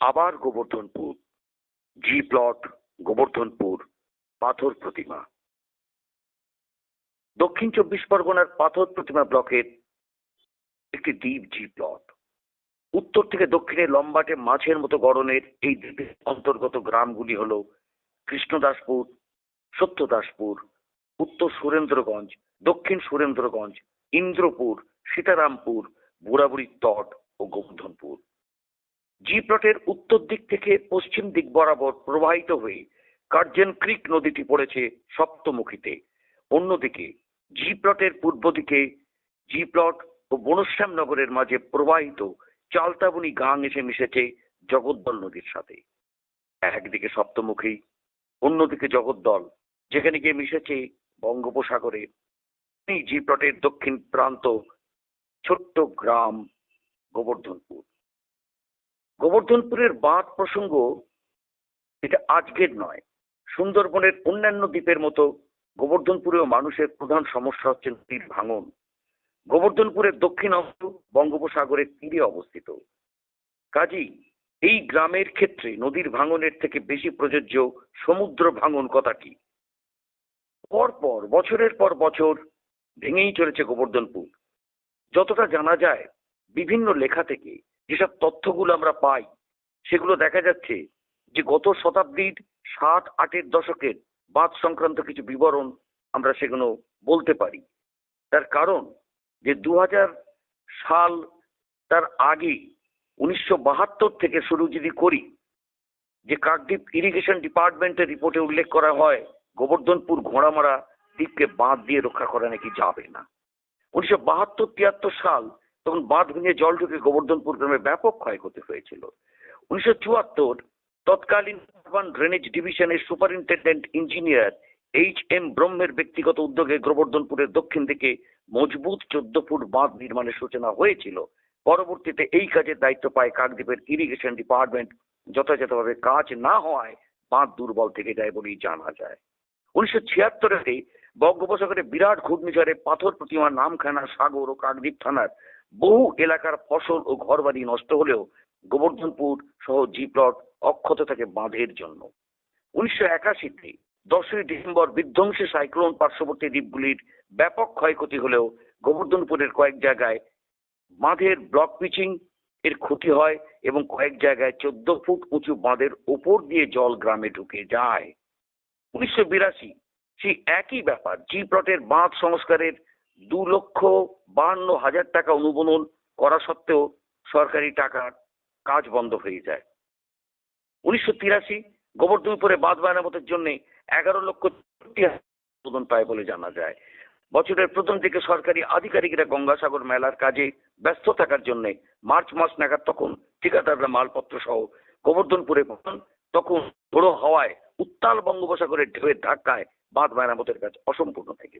আবার Gobardhanpur. G plot Gobardhanpur, পাথর প্রতিমা। দক্ষিণ চব্বিশ পরগনার পাথর প্রতিমা ব্লকের একটি দ্বীপ জি প্লট উত্তর থেকে দক্ষিণে লম্বাটে মাছের মতো গড়নের এই দ্বীপের অন্তর্গত গ্রামগুলি হল কৃষ্ণদাসপুর, সত্যদাসপুর, উত্তর সুরেন্দ্রগঞ্জ, দক্ষিণ সুরেন্দ্রগঞ্জ, ইন্দ্রপুর, সীতারামপুর, বুড়াবুড়ির তট ও গোবর্ধনপুর। জি প্লটের উত্তর দিক থেকে পশ্চিম দিক বরাবর প্রবাহিত হয়ে কার্জেন ক্রিক নদীটি পড়েছে সপ্তমুখীতে। অন্যদিকে জি প্লটের পূর্ব দিকে জি প্লট ও বনশ্যাম নগরের মাঝে প্রবাহিত চালতাবনি গাং এসে মিশেছে জগদ্দল নদীর সাথে। একদিকে সপ্তমুখী, অন্যদিকে জগদ্দল, যেখানে গিয়ে মিশেছে বঙ্গোপসাগরে। এই জি প্লটের দক্ষিণ প্রান্ত ছোট্ট গ্রাম গোবর্ধনপুর। গোবর্ধনপুরের বাঁধ প্রসঙ্গ এটা আজকের নয়। সুন্দরবনের অন্যান্য দ্বীপের মতো গোবর্ধনপুরেও মানুষের প্রধান সমস্যা হচ্ছে নদীর ভাঙন। গোবর্ধনপুরের দক্ষিণ অংশ বঙ্গোপসাগরের তীরে অবস্থিত। কাজেই এই গ্রামের ক্ষেত্রে নদীর ভাঙনের থেকে বেশি প্রযোজ্য সমুদ্র ভাঙন কথাটি। পরপর, বছরের পর বছর ভেঙেই চলেছে গোবর্ধনপুর। যতটা জানা যায়, বিভিন্ন লেখা থেকে যেসব তথ্যগুলো আমরা পাই, সেগুলো দেখা যাচ্ছে যে গত শতাব্দীর সাত, আটের দশকের বাঁধ সংক্রান্ত কিছু বিবরণ আমরা সেগুলো বলতে পারি। তার কারণ যে দু হাজার সাল তার আগে উনিশশো বাহাত্তর থেকে শুরু যদি করি, যে কাকদ্বীপ ইরিগেশন ডিপার্টমেন্টের রিপোর্টে উল্লেখ করা হয়, গোবর্ধনপুর ঘোড়ামারা দ্বীপকে বাঁধ দিয়ে রক্ষা করা নাকি যাবে না। উনিশশো বাহাত্তর, তিয়াত্তর সাল তখন বাঁধ ভেঙে জল ঢুকে গোবর্ধনপুর গ্রামে ব্যাপক ক্ষয়ক্ষতি হয়েছিল। উনিশশো চুয়াত্তর তৎকালীন আরবান ড্রেনেজ ডিভিশনের সুপারিনটেন্ডেন্ট ইঞ্জিনিয়ার এইচ এম ব্রহ্মের ব্যক্তিগত উদ্যোগে গোবর্ধনপুরের দক্ষিণ দিকে মজবুত চোদ্দ ফুট বাঁধ নির্মাণের সূচনা হয়েছিল। পরবর্তীতে এই কাজের দায়িত্ব পায় কাকদ্বীপের ইরিগেশন ডিপার্টমেন্ট। যথাযথভাবে কাজ না হওয়ায় বাঁধ দুর্বল থেকে যায় বলেই জানা যায়। উনিশশো ছিয়াত্তরে বঙ্গোপসাগরে বিরাট ঘূর্ণিঝড়ে পাথর প্রতিমা নামখানা সাগর ও কাকদ্বীপ থানার বহু এলাকার ফসল ও ঘরবাড়ি নষ্ট হলেও গোবর্ধনপুর সহ জি প্লট অক্ষত থাকে বাঁধের জন্য। উনিশশো একাশিতে দশই ডিসেম্বর বিধ্বংসী সাইক্লোন পার্শ্ববর্তী দ্বীপগুলির ব্যাপক ক্ষয়ক্ষতি হলেও গোবর্ধনপুরের কয়েক জায়গায় বাঁধের ব্লক পিচিং এর ক্ষতি হয় এবং কয়েক জায়গায় চোদ্দ ফুট উঁচু বাঁধের ওপর দিয়ে জল গ্রামে ঢুকে যায়। উনিশশো বিরাশি, সেই একই ব্যাপার জি প্লটের বাঁধ সংস্কারের দু লক্ষ বাহান্ন হাজার টাকা অনুমোদন করা সত্ত্বেও সরকারি টাকার কাজ বন্ধ হয়ে যায়। উনিশশো তিরাশি গোবর্ধনপুরে বাঁধ মেরামতের জন্য এগারো লক্ষ অনুমোদন পায় বলে জানা যায়। বছরের প্রথম দিকে সরকারি আধিকারিকরা গঙ্গাসাগর মেলার কাজে ব্যস্ত থাকার জন্য মার্চ মাস নাগাদ তখন ঠিকাদাররা মালপত্র সহ গোবর্ধনপুরে তখন বড় হওয়ায় উত্তাল বঙ্গোপসাগরের ঢেউয়ের ধাক্কায় বাঁধ মেরামতের কাজ অসম্পূর্ণ থেকে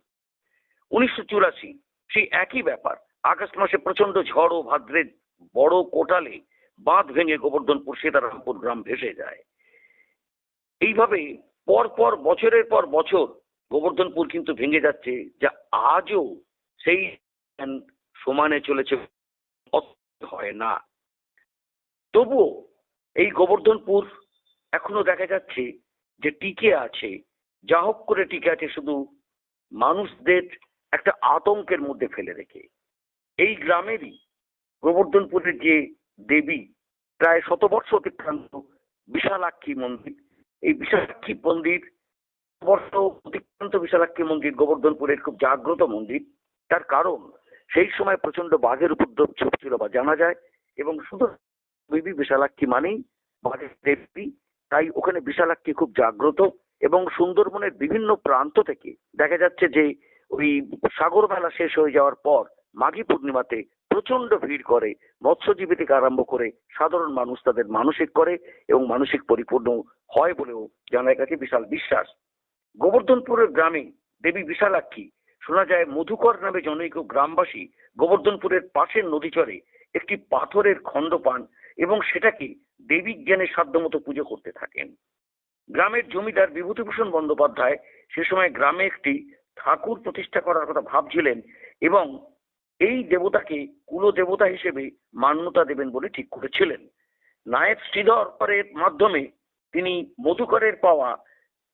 উনিশশো চুরাশি, সেই একই ব্যাপার। আগস্ট মাসে প্রচণ্ড ঝড় ও ভাদ্রের বড় কোটালে বাঁধ ভেঙে গোবর্ধনপুর সীতারামপুর গ্রাম ভেসে যায়। এইভাবে পর পর বছরের পর বছর গোবর্ধনপুর কিন্তু ভেঙে যাচ্ছে, যা আজও সেই সমানে চলেছে হয় না। তবুও এই গোবর্ধনপুর এখনও দেখা যাচ্ছে যে টিকে আছে। যা হোক করে টিকে আছে শুধু মানুষদের একটা আতঙ্কের মধ্যে ফেলে রেখে। এই গ্রামেরই গোবর্ধনপুরের যে দেবী, প্রায় শতবর্ষ অতিক্রান্ত বিশালাক্ষী মন্দির। এই বিশালাক্ষী মন্দির বর্ষ অতিক্রান্ত বিশালাক্ষী মন্দির গোবর্ধনপুরের খুব জাগ্রত মন্দির। তার কারণ, সেই সময় প্রচণ্ড বাঘের উপদ্রব ছিল বা জানা যায় এবং শুধু দেবী বিশালাক্ষী মানেই বাঘের দেবী, তাই ওখানে বিশালাক্ষী খুব জাগ্রত এবং সুন্দরবনের বিভিন্ন প্রান্ত থেকে দেখা যাচ্ছে যে ওই সাগর মেলা শেষ হয়ে যাওয়ার পর মাঘী পূর্ণিমাতে প্রচণ্ড ভিড় করে মৎস্যজীবী থেকে আরম্ভ করে সাধারণ মানুষ তাদের মানসিক করে এবং মানসিক পরিপূর্ণ হয় বলেও জানার কাছে বিশাল বিশ্বাস। গোবর্ধনপুরের গ্রামে দেবী বিশালাক্ষী, শোনা যায় মধুকর নামে জনৈক গ্রামবাসী গোবর্ধনপুরের পাশের নদীচরে একটি পাথরের খণ্ড পান এবং সেটাকে দেবী জ্ঞানের সাধ্যমতো পুজো করতে থাকেন। গ্রামের জমিদার বিভূতিভূষণ বন্দ্যোপাধ্যায় সে সময় গ্রামে একটি ঠাকুর প্রতিষ্ঠা করার কথা ভাবছিলেন এবং এই দেবতাকে কুলদেবতা হিসেবে মান্যতা দেবেন বলে ঠিক করেছিলেন। নায়েব শ্রীধরের মাধ্যমে তিনি মধুকরের পাওয়া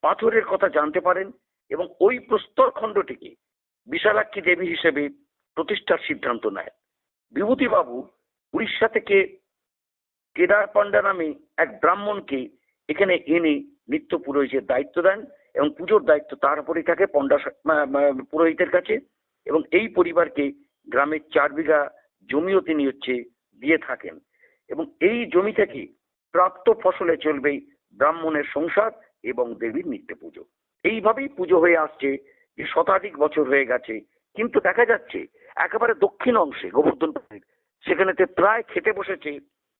পাথরের কথা জানতে পারেন এবং ওই প্রস্তর খণ্ডটিকে বিশালাক্ষী দেবী হিসেবে প্রতিষ্ঠার সিদ্ধান্ত নেয় বিভূতিবাবু উড়িষ্যা থেকে কেদার পান্ডা নামে এক ব্রাহ্মণকে এখানে এনে নিত্য পুরোহিতের দায়িত্ব দেন। এবং পুজোর দায়িত্ব তার উপরেই থাকে পণ্ডা পুরোহিতের কাছে এবং এই পরিবারকে গ্রামের চার বিঘা জমিও তিনি হচ্ছে দিয়ে থাকেন। এবং এই জমি থেকে প্রাপ্ত ফসলে চলবে ব্রাহ্মণের সংসার এবং দেবীর নিত্য পুজো। এইভাবেই পুজো হয়ে আসছে, যে শতাধিক বছর হয়ে গেছে, কিন্তু দেখা যাচ্ছে একেবারে দক্ষিণ অংশে গোবর্ধন সেখানেতে প্রায় খেতে বসেছে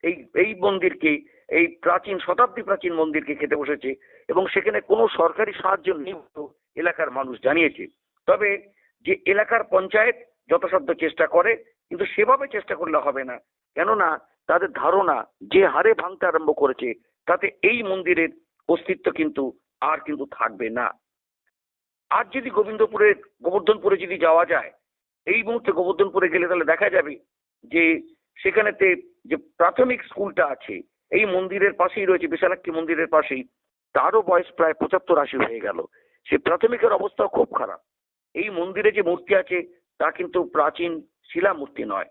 এই এই মন্দিরকে, এই প্রাচীন, শতাব্দী প্রাচীন মন্দিরকে খেতে বসেছে এবং সেখানে কোনো সরকারি সাহায্য নেই এলাকার মানুষ জানিয়েছে। তবে যে এলাকার পঞ্চায়েত যথাসাধ্য চেষ্টা করে, কিন্তু সেভাবে চেষ্টা করলে হবে না। কেননা তাদের ধারণা যে হারে ভাঙতে আরম্ভ করেছে, তাতে এই মন্দিরের অস্তিত্ব কিন্তু আর কিন্তু থাকবে না। আর যদি গোবিন্দপুরে, গোবর্ধনপুরে যদি যাওয়া যায়, এই মুহূর্তে গোবর্ধনপুরে গেলে তাহলে দেখা যাবে যে সেখানেতে যে প্রাথমিক স্কুলটা আছে, এই মন্দিরের পাশেই রয়েছে, বিশালাক্ষী মন্দিরের পাশেই, তারও বয়স প্রায় পঁচাত্তর আশি হয়ে গেল। সে প্রাথমিকের অবস্থাও খুব খারাপ। এই মন্দিরে যে মূর্তি আছে, তা কিন্তু প্রাচীন শিলা মূর্তি নয়।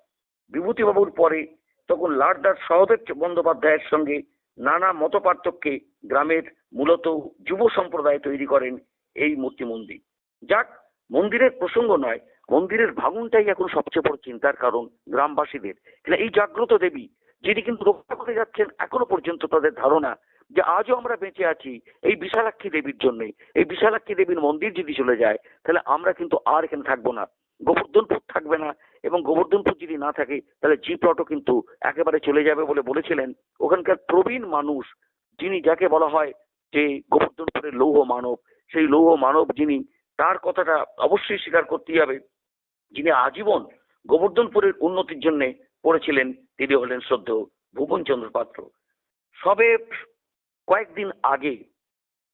বিভূতিবাবুর পরে তখন লারদার সহদেব বন্দ্যোপাধ্যায়ের সঙ্গে নানা মত পার্থক্যে গ্রামের মূলত যুব সম্প্রদায় তৈরি করেন এই মূর্তি মন্দির। যাক, মন্দিরের প্রসঙ্গ নয় মন্দিরের ভাঙনটাই এখন সবচেয়ে বড় চিন্তার কারণ গ্রামবাসীদের। এই জাগ্রত দেবী, যিনি কিন্তু রক্ষা করে যাচ্ছেন এখনও পর্যন্ত তাদের ধারণা যে আজও আমরা বেঁচে আছি এই বিশালাক্ষী দেবীর জন্য। এই বিশালাক্ষী দেবীর মন্দির যদি চলে যায়, তাহলে আমরা কিন্তু আর এখানে থাকব না। গোবর্ধনপুর থাকবে না এবং গোবর্ধনপুর যদি না থাকে, তাহলে জি প্লটও কিন্তু একেবারে চলে যাবে বলে বলেছিলেন ওখানকার প্রবীণ মানুষ, যিনি যাকে বলা হয় যে গোবর্ধনপুরের লৌহ মানব, সেই লৌহ মানব যিনি, তার কথাটা অবশ্যই স্বীকার করতেই হবে। যিনি আজীবন গোবর্ধনপুরের উন্নতির জন্য করেছিলেন তিনি হলেন শ্রদ্ধ ভুবনচন্দ্র পাত্র। সবে কয়েকদিন আগে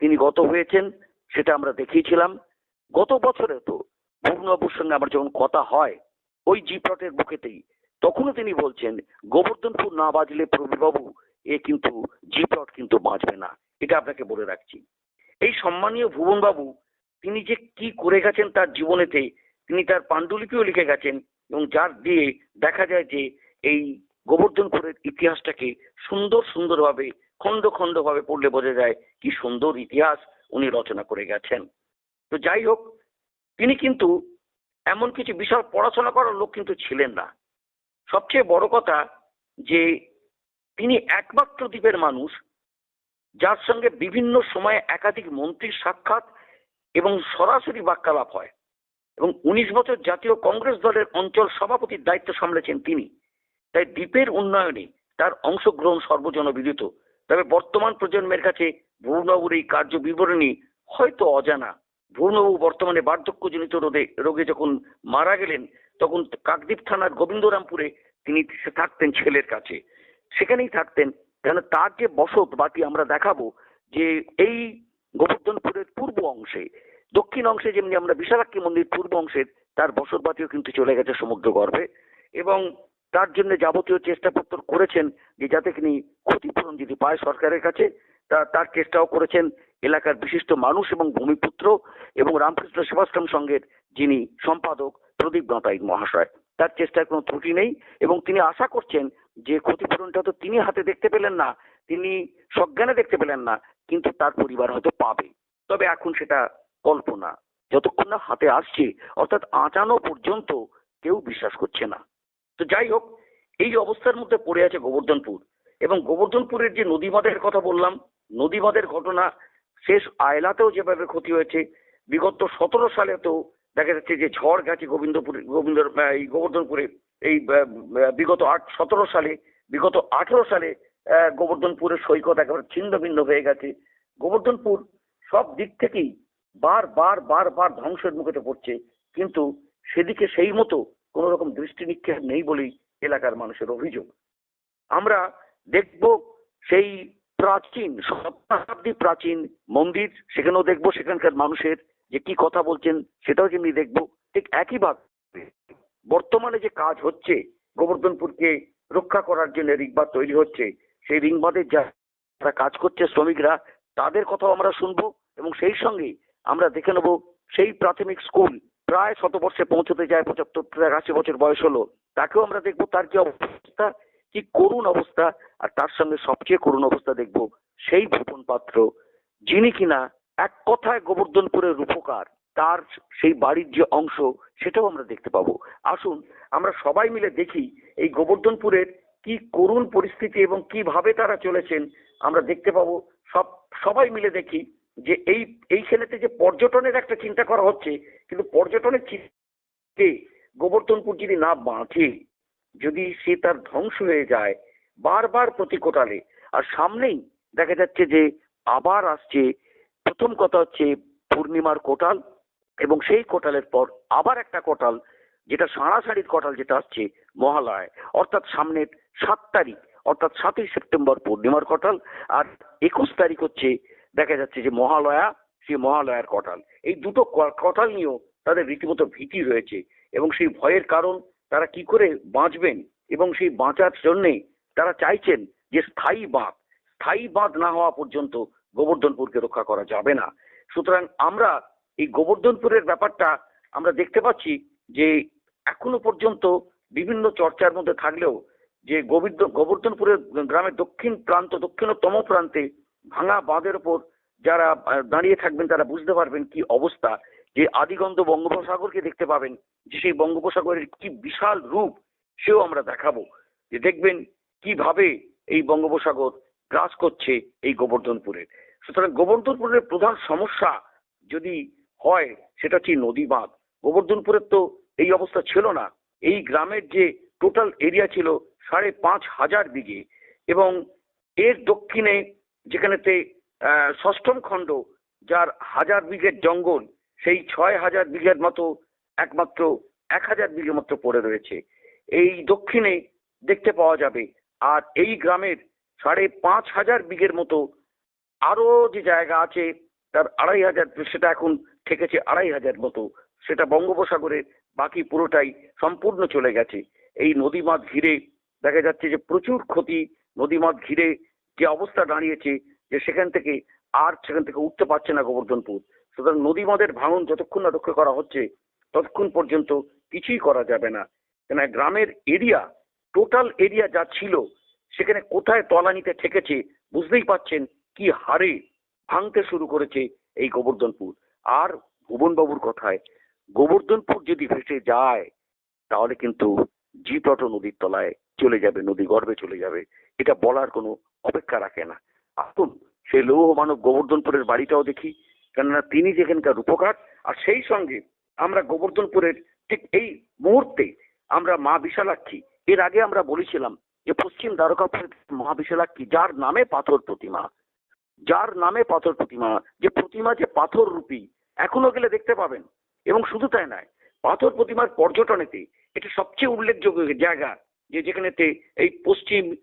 তিনি গত হয়েছেন, সেটা আমরা দেখিয়েছিলাম। গত বছরে তো ভুবনবাবুর সঙ্গে আমার যখন কথা হয়, ওই জি প্লটের বুকেতেই তখনও তিনি বলছেন, গোবর্ধনপুর না বাজলে প্রবীরবাবু এ কিন্তু জি প্লট কিন্তু বাঁচবে না। এটা আপনাকে বলে রাখছি। এই সম্মানীয় ভুবনবাবু, তিনি যে কি করে গেছেন তার জীবনেতে তিনি তার পাণ্ডুলিপিও লিখে গেছেন এবং যার দিয়ে দেখা যায় যে এই গোবর্ধনপুরের ইতিহাসটাকে সুন্দর সুন্দরভাবে, খণ্ড খণ্ড ভাবে পড়লে বোঝা যায় কি সুন্দর ইতিহাস উনি রচনা করে গেছেন। তো যাই হোক, তিনি কিন্তু এমন কিছু বিশাল পড়াশোনা করার লোক কিন্তু ছিলেন না। সবচেয়ে বড় কথা যে তিনি একমাত্র দ্বীপের মানুষ যার সঙ্গে বিভিন্ন সময়ে একাধিক মন্ত্রীর সাক্ষাৎ এবং সরাসরি বাক্যালাপ হয়। এবং উনিশ বছর জাতীয় কংগ্রেস দলের অঞ্চল সভাপতির দায়িত্ব সামলেছেন তিনি। তাই দ্বীপের উন্নয়নে তার অংশগ্রহণ সর্বজনবিদিত। তবে বর্তমান প্রজন্মের কাছে ভুবনবাবুর এই কার্য বিবরণী হয়তো অজানা। ভুবনবাবু বর্তমানে বার্ধক্যজনিত রোগে রোগে যখন মারা গেলেন, তখন কাকদ্বীপ থানার গোবিন্দরামপুরে তিনি থাকতেন ছেলের কাছে। সেখানেই থাকতেন। কেন তার যে বসত বাটি আমরা দেখাবো, যে এই গোবর্ধনপুরের পূর্ব অংশে দক্ষিণ অংশে যেমনি আমরা বিশালাক্ষী মন্দির পূর্ব অংশের তার বসত বাটিও কিন্তু চলে গেছে সমুদ্র গর্ভে এবং তার জন্য যাবতীয় চেষ্টাপত্র করেছেন যে যাতে তিনি ক্ষতিপূরণ যদি পায় সরকারের কাছে, তা, তার চেষ্টাও করেছেন এলাকার বিশিষ্ট মানুষ এবং ভূমিপুত্র এবং রামকৃষ্ণ সেবাশ্রম সংঘের যিনি সম্পাদক প্রদীপ গাঁতাই মহাশয়। তার চেষ্টায় কোনো ত্রুটি নেই এবং তিনি আশা করছেন যে ক্ষতিপূরণটা তো তিনি হাতে দেখতে পেলেন না, তিনি সজ্ঞানে দেখতে পেলেন না, কিন্তু তার পরিবার হয়তো পাবে। তবে এখন সেটা কল্পনা। যতক্ষণ না হাতে আসছে, অর্থাৎ আঁচানো পর্যন্ত কেউ বিশ্বাস করছে না। তো যাই হোক, এই অবস্থার মধ্যে পড়ে আছে গোবর্ধনপুর। এবং গোবর্ধনপুরের যে নদীবাঁধের কথা বললাম, নদীবাঁধের ঘটনা শেষ আয়লাতেও যেভাবে ক্ষতি হয়েছে, বিগত সতেরো সালেতেও দেখা যাচ্ছে যে ঝড় গেছে গোবিন্দপুরে, গোবিন্দ, এই গোবর্ধনপুরে, এই বিগত আট, সতেরো সালে, বিগত আঠেরো সালে গোবর্ধনপুরের সৈকত একেবারে ছিন্ন ভিন্ন হয়ে গেছে। গোবর্ধনপুর সব দিক থেকেই বার বার বার বার ধ্বংসের মুখে পড়ছে। কিন্তু সেদিকে সেই মতো কোন রকম দৃষ্টি নিক্ষেপ নেই বলেই এলাকার মানুষের অভিযোগ। আমরা দেখব সেই প্রাচীন, শতাব্দী প্রাচীন মন্দির, সেখানেও দেখব সেখানকার মানুষের যে কি কথা বলছেন সেটাও যেমনি দেখব, ঠিক একইভাবে বর্তমানে যে কাজ হচ্ছে, গোবর্ধনপুরকে রক্ষা করার জন্য রিকবার তৈরি হচ্ছে, সেই রিং বাঁধের যা- যারা কাজ করছে শ্রমিকরা, তাদের কথাও আমরা শুনব এবং সেই সঙ্গে আমরা দেখে নেব সেই প্রাথমিক স্কুল প্রায় শতবর্ষে পৌঁছতে যায় পঁচাত্তর থেকে আশি বছর বয়স হলো। তাকেও আমরা দেখব তার কি অবস্থা, কি করুণ অবস্থা, আর তার সঙ্গে সবচেয়ে করুণ অবস্থা দেখব সেই ভূপন পাত্র, যিনি কিনা এক কথায় গোবর্ধনপুরের রূপকার। তার সেই বাড়ির যে অংশ, সেটাও আমরা দেখতে পাবো। আসুন, আমরা সবাই মিলে দেখি এই গোবর্ধনপুরের কি করুণ পরিস্থিতি এবং কীভাবে তারা চলেছেন। আমরা দেখতে পাবো, সব, সবাই মিলে দেখি যে এই এইখানেতে যে পর্যটনের একটা চিন্তা করা হচ্ছে, কিন্তু পর্যটনের চিন্তা গোবর্ধনপুর যদি না বাঁচে যদি সে তার ধ্বংস হয়ে যায় বারবার প্রতি কোটালে আর সামনেই দেখা যাচ্ছে যে আবার আসছে, প্রথম কথা হচ্ছে পূর্ণিমার কোটাল, এবং সেই কোটালের পর আবার একটা কোটাল, যেটা সাড়াসাড়ির কোটাল যেটা আসছে মহালয় অর্থাৎ সামনের সাত তারিখ, অর্থাৎ সাতই সেপ্টেম্বর পূর্ণিমার কোটাল, আর একুশ তারিখ হচ্ছে দেখা যাচ্ছে যে মহালয়া, সেই মহালয়ার কোটাল এই দুটো কোটাল নিয়েও তাদের রীতিমতো ভীতি রয়েছে এবং সেই ভয়ের কারণ তারা কি করে বাঁচবেন এবং সেই বাঁচার জন্যে তারা চাইছেন যে স্থায়ী বাঁধ স্থায়ী বাঁধ না হওয়া পর্যন্ত গোবর্ধনপুরকে রক্ষা করা যাবে না। সুতরাং আমরা এই গোবর্ধনপুরের ব্যাপারটা আমরা দেখতে পাচ্ছি যে এখনও পর্যন্ত বিভিন্ন চর্চার মধ্যে থাকলেও যে গোবিন্দ গোবর্ধনপুরের গ্রামের দক্ষিণ প্রান্ত, দক্ষিণতম প্রান্তে ভাঙা বাঁধের ওপর যারা দাঁড়িয়ে থাকবেন তারা বুঝতে পারবেন কি অবস্থা। যে আদিগন্ধ বঙ্গোপসাগরকে দেখতে পাবেন, যে সেই বঙ্গোপসাগরের কি বিশাল রূপ, সেও আমরা দেখাবো। যে দেখবেন কীভাবে এই বঙ্গোপসাগর গ্রাস করছে এই গোবর্ধনপুরের সুতরাং গোবর্ধনপুরের প্রধান সমস্যা যদি হয়, সেটা হচ্ছে নদী বাঁধ। গোবর্ধনপুরের তো এই অবস্থা ছিল না। এই গ্রামের যে টোটাল এরিয়া ছিল, সাড়ে পাঁচ হাজার বিঘে। এবং এর দক্ষিণে যেখানেতে ষষ্ঠম খণ্ড, যার হাজার বিঘের জঙ্গল, সেই ছয় হাজার বিঘের মতো একমাত্র, এক হাজার বিঘে মাত্র পড়ে রয়েছে। এই দক্ষিণে দেখতে পাওয়া যাবে, আর এই গ্রামের সাড়ে পাঁচ হাজার বিঘের মতো আরও যে জায়গা আছে, তার আড়াই হাজার, সেটা এখন ঠেকেছে আড়াই হাজার মতো। সেটা বঙ্গোপসাগরের বাকি পুরোটাই সম্পূর্ণ চলে গেছে। এই নদী মাছ ঘিরে দেখা যাচ্ছে যে প্রচুর ক্ষতি নদী মাছ ঘিরে যে অবস্থা দাঁড়িয়েছে যে সেখান থেকে আর সেখান থেকে উঠতে পারছে না গোবর্ধনপুর। সুতরাং নদী বাঁধের ভাঙন যতক্ষণ না রক্ষা করা হচ্ছে, ততক্ষণ পর্যন্ত কিছুই করা যাবে না। কেন গ্রামের এরিয়া, টোটাল এরিয়া যা ছিল, সেখানে কোথায় তলানিতে ঠেকেছে বুঝতেই পাচ্ছেন কি হারে ভাঙতে শুরু করেছে এই গোবর্ধনপুর। আর ভুবনবাবুর কথায়, গোবর্ধনপুর যদি ভেসে যায়, তাহলে কিন্তু জিটট নদীর তলায় চলে যাবে, নদী গর্ভে চলে যাবে। এটা বলার কোনো অপেক্ষা রাখে না। আসুন, সেই লৌহ মানব গোবর্ধনপুরের বাড়িটাও দেখি। কেননা তিনি যেখানকার রূপকার, আর সেই সঙ্গে আমরা গোবর্ধনপুরের ঠিক এই মুহূর্তে আমরা মা বিশালাক্ষী। এর আগে আমরা বলেছিলাম যে পশ্চিম দ্বারকাপুরের মা বিশালাক্ষী যার নামে পাথর প্রতিমা। যার নামে পাথর প্রতিমা, যে প্রতিমা যে পাথর রূপী, এখনও গেলে দেখতে পাবেন। এবং শুধু তাই নয়, পাথর প্রতিমার পর্যটনেতে এটা সবচেয়ে উল্লেখযোগ্য জায়গা, যে যেখানেতে এই পশ্চিম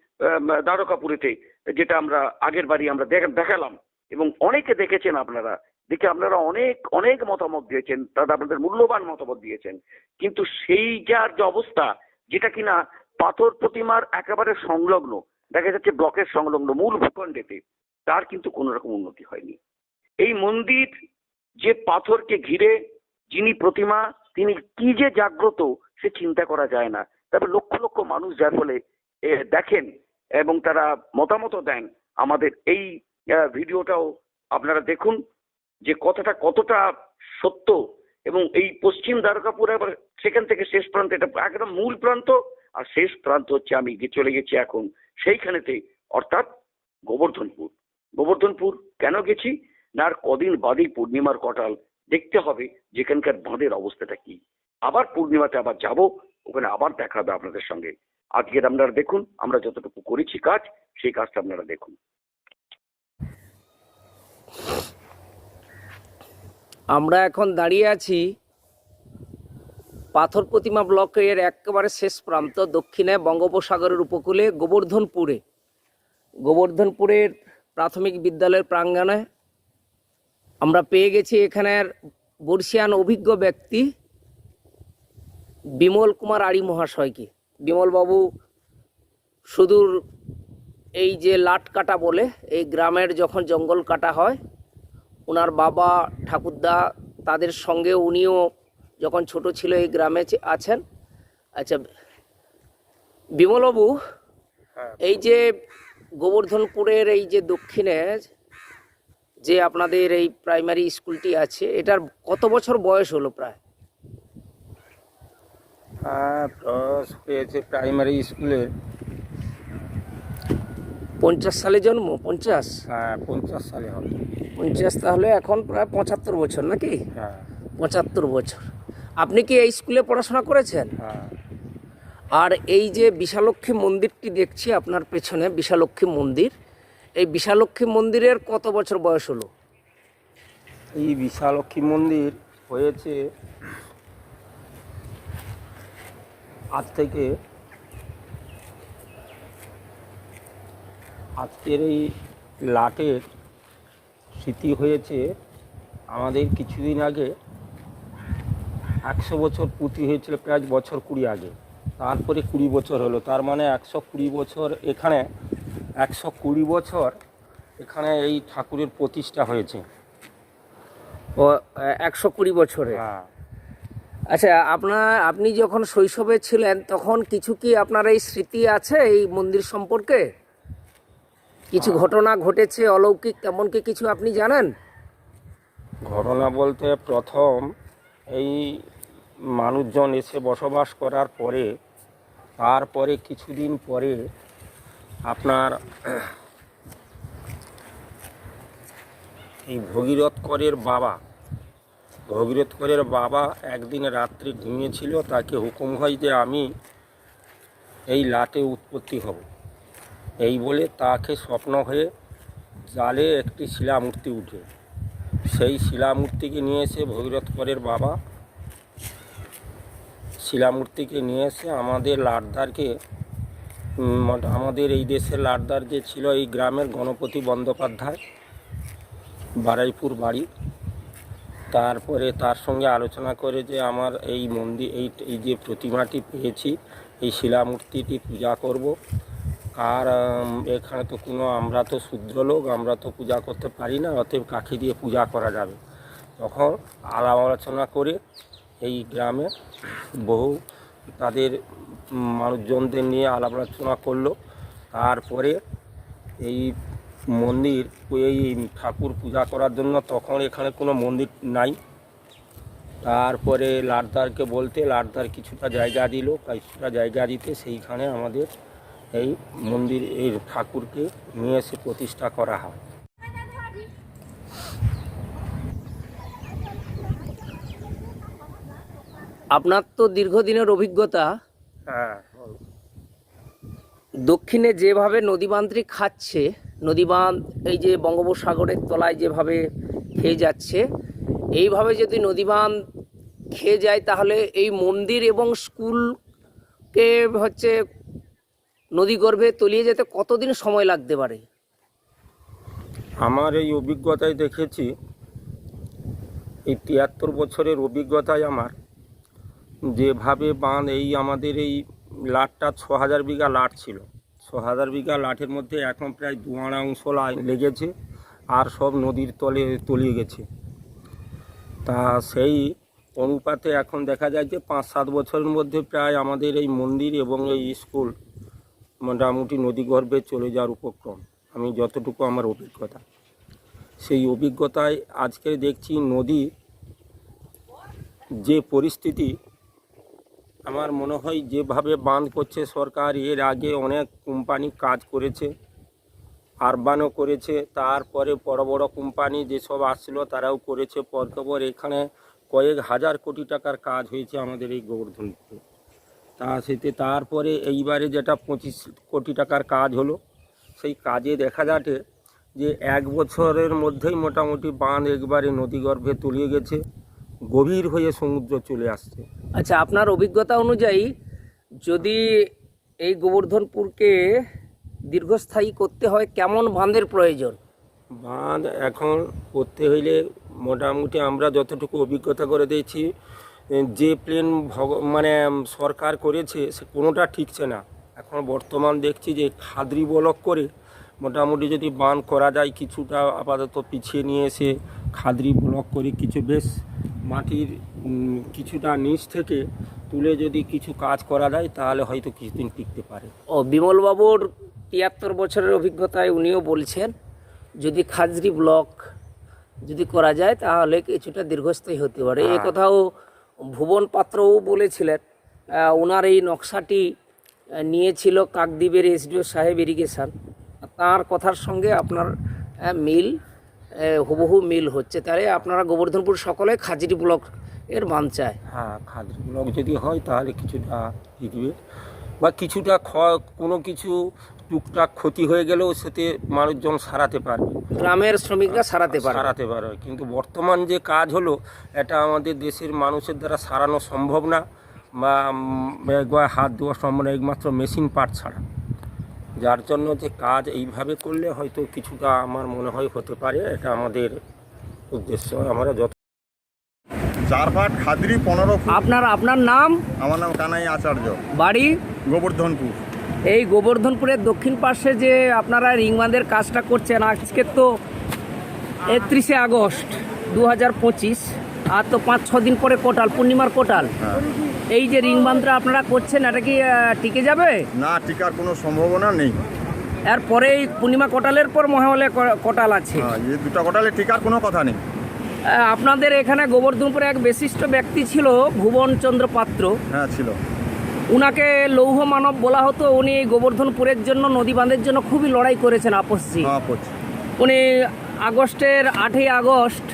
দ্বারকাপুরেতে যেটা আমরা আগের বাড়ি আমরা দেখ- দেখালাম। এবং অনেকে দেখেছেন আপনারা, দেখে আপনারা অনেক অনেক মতামত দিয়েছেন, তারা আপনাদের মূল্যবান মতামত দিয়েছেন। কিন্তু সেই যার যে অবস্থা, যেটা কিনা পাথর প্রতিমার একেবারে সংলগ্ন, দেখা যাচ্ছে ব্লকের সংলগ্ন মূল ভূখণ্ডেতে, তার কিন্তু কোনো রকম উন্নতি হয়নি। এই মন্দির যে পাথরকে ঘিরে যিনি প্রতিমা, তিনি কি যে জাগ্রত, সে চিন্তা করা যায় না। তবে লক্ষ লক্ষ মানুষ যার ফলে দেখেন এবং তারা মতামত দেন আমাদের এই ভিডিওটাও। আপনারা দেখুন যে কথাটা কতটা সত্য এবং এই পশ্চিম দ্বারকাপুর আবার সেখান থেকে শেষ প্রান্ত, এটা একদম মূল প্রান্ত, আর শেষ প্রান্ত হচ্ছে আমি চলে গেছি এখন সেইখানেতে, অর্থাৎ গোবর্ধনপুর। গোবর্ধনপুর কেন গেছি? না, আর কদিন বাদেই পূর্ণিমার কটাল, দেখতে হবে যেখানকার বাঁধের অবস্থাটা কি। আবার পূর্ণিমাতে আবার যাব, ওখানে আবার দেখা হবে আপনাদের সঙ্গে। আজকের আপনারা দেখুন, আমরা যতটুকু করেছি কাজ, সেই কাজটা আপনারা দেখুন। আমরা এখন দাঁড়িয়ে আছি পাথর প্রতিমা ব্লকের একেবারে শেষ প্রান্ত, দক্ষিণে বঙ্গোপসাগরের উপকূলে গোবর্ধনপুরে। গোবর্ধনপুরের প্রাথমিক বিদ্যালয়ের প্রাঙ্গণে আমরা পেয়ে গেছি এখানের বর্ষিয়ান অভিজ্ঞ ব্যক্তি বিমল কুমার আড়ি মহাশয়কে। বিমলবাবু সুদূর এই যে লাট কাটা বলে এই গ্রামের যখন জঙ্গল কাটা হয় ওনার বাবা ঠাকুরদা তাদের সঙ্গে উনিও যখন ছোট ছিল এই গ্রামে আছেন। আচ্ছা বিমলবাবু হ্যাঁ। এই যে গোবর্ধনপুরের এই যে দক্ষিণে যে আপনাদের এই প্রাইমারি স্কুলটি আছে এটার কত বছর বয়স হলো প্রায়? প্রস হয়েছে প্রাইমারি স্কুলে পঞ্চাশ সালে জন্ম? পঞ্চাশ? হ্যাঁ পঞ্চাশ সালে হবে। পঞ্চাশ তাহলে এখন প্রায় পঁচাত্তর বছর নাকি? হ্যাঁ। পঁচাত্তর বছর। আপনি কি এই স্কুলে পড়াশোনা করেছেন? হ্যাঁ। আর এই যে বিশালক্ষী মন্দিরটি দেখছি আপনার পেছনে বিশালক্ষী মন্দির এই বিশালক্ষী মন্দিরের কত বছর বয়স হলো? এই বিশালক্ষী মন্দির হয়েছে আজ থেকে আজকের এই লাটের স্মৃতি হয়েছে আমাদের কিছুদিন আগে একশো বছর পুঁতি হয়েছিল প্রায় বছর কুড়ি আগে। তারপরে কুড়ি বছর হলো। তার মানে একশো কুড়ি বছর এখানে একশো কুড়ি বছর এখানে এই ঠাকুরের প্রতিষ্ঠা হয়েছে। ও একশো কুড়ি বছরে? হ্যাঁ। আচ্ছা আপনার আপনি যখন শৈশবে ছিলেন তখন কিছু কি আপনার এই স্মৃতি আছে এই মন্দির সম্পর্কে? কিছু ঘটনা ঘটেছে অলৌকিক তেমন কি কিছু আপনি জানেন? ঘটনা বলতে প্রথম এই মানুষজন এসে বসবাস করার পরে তারপরে কিছুদিন পরে আপনার এই ভগীরথ করের বাবা ভগীরথ করের বাবা একদিন রাত্রে ঘুমিয়েছিল, তাকে হুকুম হয় যে আমি এই লাটে উৎপত্তি হব। এই বলে তাকে স্বপ্ন হয়ে জালে একটি শিলামূর্তি উঠে। সেই শিলামূর্তিকে নিয়ে এসে ভগীরথ করের বাবা শিলামূর্তিকে নিয়ে এসে আমাদের লাটদারকে আমাদের এই দেশের লাটদার যে ছিল এই গ্রামের গণপতি বন্দ্যোপাধ্যায়, বারাইপুর বাড়ি। তারপরে তার সঙ্গে আলোচনা করে যে আমার এই মন্দির, এই এই যে প্রতিমাটি পেয়েছি, এই শিলামূর্তিটি পূজা করব। আর এখানে তো কোনো, আমরা তো শূদ্র লোক আমরা তো পূজা করতে পারি না, অতএব কাঠি দিয়ে পূজা করা যাবে। তখন আলাপ আলোচনা করে এই গ্রামে বহু তাদের মানুষজনদের নিয়ে আলাপ আলোচনা করল। তারপরে এই মন্দির ওই ঠাকুর পূজা করার জন্য তখন এখানে কোনো মন্দির নাই। তারপরে লাটদারকে বলতে লাটদার কিছুটা জায়গা দিল কিছুটা জায়গা দিতে সেইখানে আমাদের এই মন্দির এই ঠাকুরকে নিয়ে এসে প্রতিষ্ঠা করা হয়। আপনার তো দীর্ঘদিনের অভিজ্ঞতা। হ্যাঁ দক্ষিণে যেভাবে নদীবাঁধটি খাচ্ছে নদীবাঁধ, এই যে বঙ্গোপসাগরের তলায় যেভাবে খেয়ে যাচ্ছে, এইভাবে যদি নদীবাঁধ খেয়ে যায়, তাহলে এই মন্দির এবং স্কুলকে হচ্ছে নদীগর্ভে তলিয়ে যেতে কতদিন সময় লাগতে পারে? আমার এই অভিজ্ঞতায় দেখেছি, এই তিয়াত্তর বছরের অভিজ্ঞতায় আমার। যেভাবে বাঁধ, এই আমাদের এই লাটটা ছ হাজার বিঘা লাট ছিল। হাজার বিঘা লাঠের মধ্যে এখন প্রায় দু আড়া অংশ লেগেছে আর সব নদীর তলে তলিয়ে গেছে। তা সেই অনুপাতে এখন দেখা যায় যে পাঁচ সাত বছরের মধ্যে প্রায় আমাদের এই মন্দির এবং এই স্কুল মোটামুটি নদীগর্ভে চলে যাওয়ার উপক্রম। আমি যতটুকু আমার অভিজ্ঞতা। সেই অভিজ্ঞতায় আজকে দেখছি নদী যে পরিস্থিতি আমার মনে হয় যেভাবে বাঁধ করছে সরকার, এর আগে অনেক কোম্পানি কাজ করেছে, আরবানও করেছে, তারপরে বড় বড় কোম্পানি যেসব আসছিল তারাও করেছে। পরখবর এখানে কয়েক হাজার কোটি টাকার কাজ হয়েছে আমাদের এই গোবর্ধনপুরে। তা সেতে তারপরে এইবারে যেটা পঁচিশ কোটি টাকার কাজ হলো, সেই কাজে দেখা যাচ্ছে যে এক বছরের মধ্যেই মোটামুটি বাঁধ একবারে নদীগর্ভে তলিয়ে গেছে। গভীর হয়ে সমুদ্র চলে আসছে। আচ্ছা আপনার অভিজ্ঞতা অনুযায়ী যদি এই গোবর্ধনপুরকে দীর্ঘস্থায়ী করতে হয় কেমন বাঁধের প্রয়োজন? বাঁধ এখন করতে হইলে মোটামুটি আমরা যতটুকু অভিজ্ঞতা করে দিয়েছি যে প্লেন ভগ মানে সরকার করেছে সে কোনোটা ঠিকছে না। এখন বর্তমান দেখছি যে খাদ্রি বলক করে মোটামুটি যদি বান করা যায় কিছুটা আপাতত পিছিয়ে নিয়ে এসে খাদরি ব্লক করে কিছু বেশ মাটির কিছুটা নিচ থেকে তুলে যদি কিছু কাজ করা যায় তাহলে হয়তো কিছুদিন টিকতে পারে। ও বিমলবাবুর তিয়াত্তর বছরের অভিজ্ঞতায় উনিও বলছেন যদি খাজরি ব্লক যদি করা যায় তাহলে কিছুটা দীর্ঘস্থায়ী হতে পারে। এ কথাও ভুবন পাত্রও বলেছিলেন। ওনার এই নকশাটি নিয়েছিল কাকদ্বীপের এসডিও সাহেব ইরিগেশন। তার কথার সঙ্গে আপনার মিল। হুবহু মিল হচ্ছে। তাহলে আপনারা গোবর্ধনপুর সকলে খাজরি ব্লক এর মান চায়। হ্যাঁ খাদ্য ব্লক যদি হয় তাহলে কিছুটা টিকবে বা কিছুটা কোনো কিছু টুকটাক ক্ষতি হয়ে গেলেও সেতে মানুষজন সারাতে পারবে। গ্রামের শ্রমিকরা সারাতে পারে সারাতে পারবে। কিন্তু বর্তমান যে কাজ হলো এটা আমাদের দেশের মানুষের দ্বারা সারানো সম্ভব না। বা একবার হাত দেওয়া সম্ভব না একমাত্র মেশিন পার্ট ছাড়া। যার জন্য যে কাজ এইভাবে করলে হয়তো কিছুটা আমার মনে হয় হতে পারে এটা আমাদের উদ্দেশ্য। আমরা যত চারপাট খাদ্রি পনেরো আপনার আপনার নাম? আমার নাম কানাই আচার্য। বাড়ি? গোবর্ধনপুর। এই গোবর্ধনপুরের দক্ষিণ পাশে যে আপনারা রিংবাঁধের কাজটা করছেন আজকে তো একত্রিশে আগস্ট দু হাজার পঁচিশ। আর তো পাঁচ ছ দিন পরে কোটাল পূর্ণিমার কোটাল। হ্যাঁ। এই যে রিংবাঁধটা আপনারা করছেন এটা কি টিকে যাবে? না টিকার কোনো সম্ভাবনা নেই। এরপরে এই পূর্ণিমা কোটালের পর মহাবলে কোটাল আছে। হ্যাঁ এই দুটা কোটালে টিকার কোনো কথা নেই। আপনাদের এখানে গোবর্ধনপুরে এক বিশিষ্ট ব্যক্তি ছিল ভুবন চন্দ্র পাত্র। হ্যাঁ ছিল। উনাকে লৌহ মানব বলা হতো। উনি গোবর্ধনপুরের জন্য নদী বাঁধের জন্য খুবই লড়াই করেছেন আপসী হ্যাঁ উনি আগস্টের আটই আগস্ট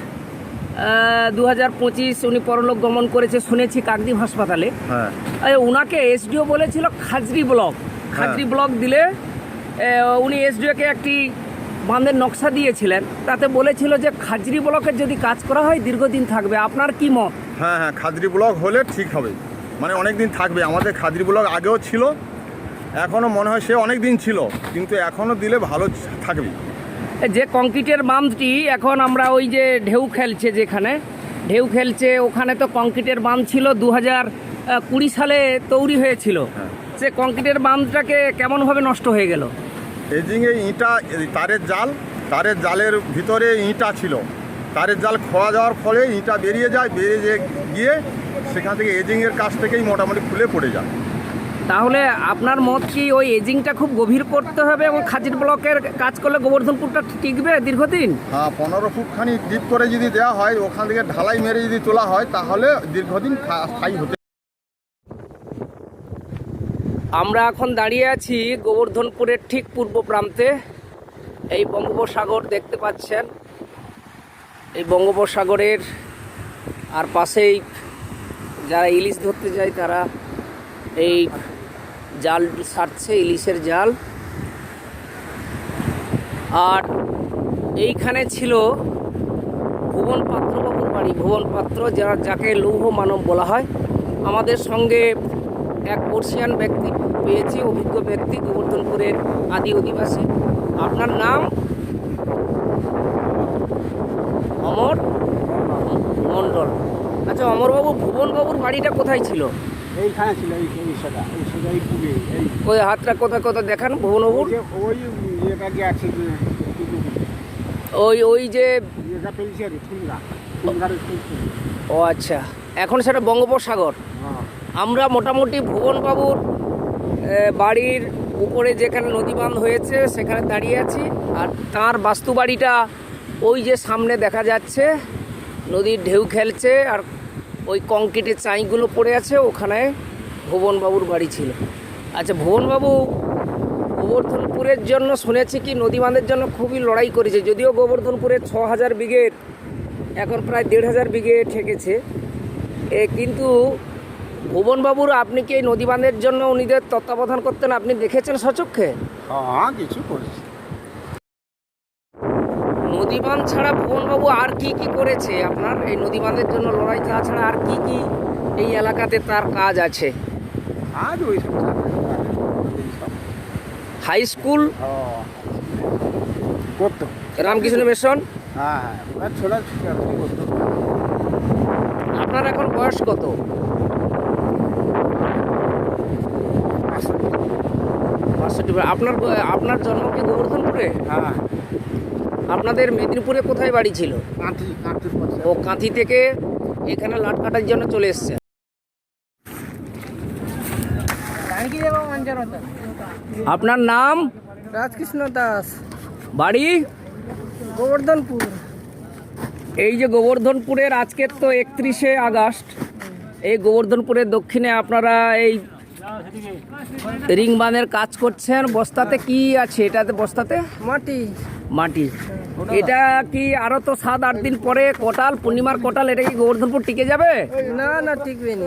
দু হাজার পঁচিশ উনি পরলোক গমন করেছে শুনেছি কাকদ্বীপ হাসপাতালে। হ্যাঁ। এই উনাকে এসডিও বলেছিল খাজরি ব্লক। খাজরি ব্লক দিলে উনি এসডিওকে একটি বাঁধের নকশা দিয়েছিলেন। তাতে বলেছিল যে খাজরি ব্লকের যদি কাজ করা হয় দীর্ঘদিন থাকবে। আপনার কি মত? হ্যাঁ হ্যাঁ খাজরি ব্লক হলে ঠিক হবে। মানে অনেক দিন থাকবে। আমাদের খাজরি ব্লক আগেও ছিল এখনও মনে হয় সে অনেক দিন ছিল কিন্তু এখনও দিলে ভালো থাকবে। যে কংক্রিটের বাঁধটি এখন আমরা ওই যে ঢেউ খেলছে যেখানে ঢেউ খেলছে ওখানে তো কংক্রিটের বাঁধ ছিল দু হাজার কুড়ি সালে তৈরি হয়েছিল। হ্যাঁ। সে কংক্রিটের বাঁধটাকে কেমনভাবে নষ্ট হয়ে গেল? এজিংয়ে ইঁটা এই তারের জাল তারের জালের ভিতরে ইঁটা ছিল। তারের জাল খোয়া যাওয়ার ফলে ইঁটা বেরিয়ে যায় বেরিয়ে গিয়ে সেখান থেকে এজিংয়ের কাছ থেকেই মোটামুটি খুলে পড়ে যায়। তাহলে আপনার মত কি ওই এজিংটা খুব গভীর করতে হবে এবং খাজির ব্লকের কাজ করলে গোবর্ধনপুরটা টিকবে দীর্ঘদিন? হ্যাঁ পনেরো ফুট খানি ডিপ করে যদি দেওয়া হয় ওখান থেকে ঢালাই মেরে যদি তোলা হয় তাহলে দীর্ঘদিন স্থায়ী হতে আমরা এখন দাঁড়িয়ে আছি গোবর্ধনপুরের ঠিক পূর্ব প্রান্তে। এই বঙ্গোপসাগর দেখতে পাচ্ছেন। এই বঙ্গোপসাগরের আর পাশেই যারা ইলিশ ধরতে যায় তারা এই জাল সারছে ইলিশের জাল। আর এইখানে ছিল ভুবন পাত্রবাবুর বাড়ি। ভুবন পাত্র যারা, যাকে লৌহ মানব বলা হয়। আমাদের সঙ্গে এক পর্শিয়ান ব্যক্তি পেয়েছি, অভিজ্ঞ ব্যক্তি, গোবর্ধনপুরের আদি অধিবাসী। আপনার নাম? অমর? মণ্ডল আচ্ছা অমরবাবু, ভুবনবাবুর বাড়িটা কোথায় ছিল? এইখানে ছিল এই এই সেটা এই সেটা এই পুরে এই ওই হাতটা কোথায় কোথায় দেখান ভুবনবাবুর ওই যে ওই ইয়েটা যে ওই ওই যে ইয়েটা আর ঠুঙ্গারে ফেলছে ও আচ্ছা এখন সেটা বঙ্গোপসাগর। হ্যাঁ। আমরা মোটামুটি ভুবনবাবুর এ, বাড়ির উপরে যেখানে নদী বাঁধ হয়েছে সেখানে দাঁড়িয়ে আছি। আর তার বাস্তু বাড়িটা ওই যে সামনে দেখা যাচ্ছে নদীর ঢেউ খেলছে আর ওই কংক্রিটের চাইগুলো পড়ে আছে, ওখানে ভুবনবাবুর বাড়ি ছিল। আচ্ছা ভুবনবাবু গোবর্ধনপুরের জন্য শুনেছি কি নদী বাঁধের জন্য খুবই লড়াই করেছে, যদিও গোবর্ধনপুরের ছ হাজার বিঘের এখন প্রায় দেড় হাজার বিঘে ঠেকেছে। এ, কিন্তু ভুবনবাবুর আপনি কি এই নদী বাঁধের জন্য উনিদের তত্ত্বাবধান করতেন? আপনি দেখেছেন সচক্ষে? হ্যাঁ কিছু করেছে। নদী বাঁধ ছাড়া ভুবনবাবু আর কি কি করেছে? আপনার এই নদী বাঁধের জন্য লড়াই ছাড়া আর কি কি এই এলাকাতে তার কাজ আছে? আর ওই সব হাই স্কুল? করতো। রামকৃষ্ণ মিশন? হ্যাঁ হ্যাঁ ছোলা আপনার এখন বয়স কত? আপনার আপনার জন্ম কি গোবর্ধনপুরে? হ্যাঁ। আপনাদের মেদিনীপুরে কোথায় বাড়ি ছিল? কাঁথি কাঁথির পাশে ও কাঁথি থেকে এখানে লাট কাটার জন্য চলে এসছে। আপনার নাম? রাজকৃষ্ণ দাস। বাড়ি? গোবর্ধনপুর। এই যে গোবর্ধনপুরের আজকের তো একত্রিশে আগস্ট। এই গোবর্ধনপুরের দক্ষিণে আপনারা এই রিং বাঁধের কাজ করছেন। বস্তাতে কি আছে? এটাতে বস্তাতে? মাটি। মাটি। এটা কি আরও তো সাত আট দিন পরে কোটাল পূর্ণিমার কোটাল এটা কি গোবর্ধনপুর টিকে যাবে? না না টিকবে না।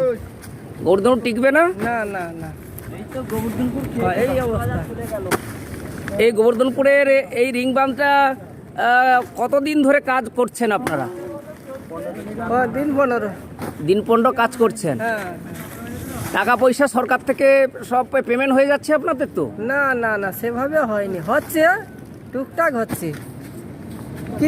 গোবর্ধনপুর টিকবে না? না না না। হ্যাঁ, এই অবস্থা। এই গোবর্ধনপুরের এই রিং আহ, কতদিন ধরে কাজ করছেন আপনারা? দিন পনেরো। দিন পনেরো কাজ করছেন? হ্যাঁ। টাকা পয়সা সরকার থেকে সব পেমেন্ট হয়ে যাচ্ছে আপনাদের তো? না না না সেভাবে হয়নি। হচ্ছে টুকটাক হচ্ছে। কি